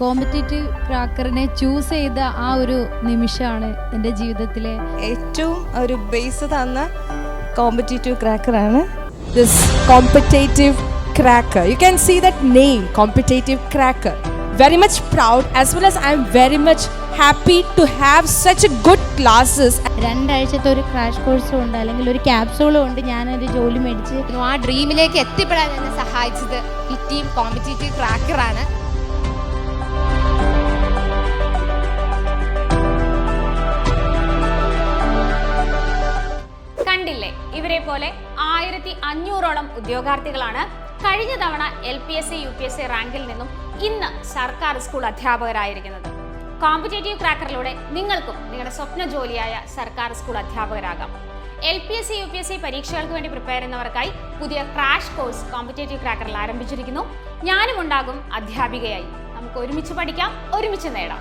Competitive ക്രാക്കറിനെ choose ചെയ്ത ആ ഒരു നിമിഷമാണ് എന്റെ ജീവിതത്തിലെ ഏറ്റവും ഒരു ബേസ് തന്ന competitive ക്രാക്കറാണ് this competitive cracker. You can see that name, competitive cracker. Very much proud as well as I very much happy to have such a good classes. രണ്ടാഴ്ചത്തെ ഒരു ക്രാഷ് കോഴ്സും ഉണ്ട് അല്ലെങ്കിൽ ഒരു ക്യാപ്സൂളും ഉണ്ട് ഞാനൊരു ജോലി മേടിച്ച് ആ ഡ്രീമിലേക്ക് എത്തിപ്പെടാൻ എന്നെ സഹായിച്ചത് ഈ ടീം കോമ്പറ്റേറ്റീവ് ക്രാക്കറാണ് ഇവരെ പോലെ ആയിരത്തി അഞ്ഞൂറോളം ഉദ്യോഗാർത്ഥികളാണ് കഴിഞ്ഞ തവണ L P S C U P S C റാങ്കിൽ നിന്നും ഇന്ന് സർക്കാർ സ്കൂൾ അധ്യാപകരായിരിക്കുന്നത്. കോമ്പറ്റേറ്റീവ് ക്രാക്കറിലൂടെ നിങ്ങൾക്കും നിങ്ങളുടെ സ്വപ്ന ജോലിയായ സർക്കാർ school അധ്യാപകരാകാം. L P S C U P S C പരീക്ഷകൾക്ക് വേണ്ടി പ്രിപ്പയർ ചെയ്യുന്നവർക്കായി പുതിയ ക്രാഷ് കോഴ്സ് കോമ്പറ്റേറ്റീവ് ക്രാക്കറിൽ ആരംഭിച്ചിരിക്കുന്നു. ഞാനും ഉണ്ടാകും അധ്യാപികയായി. നമുക്ക് ഒരുമിച്ച് പഠിക്കാം ഒരുമിച്ച് നേടാം.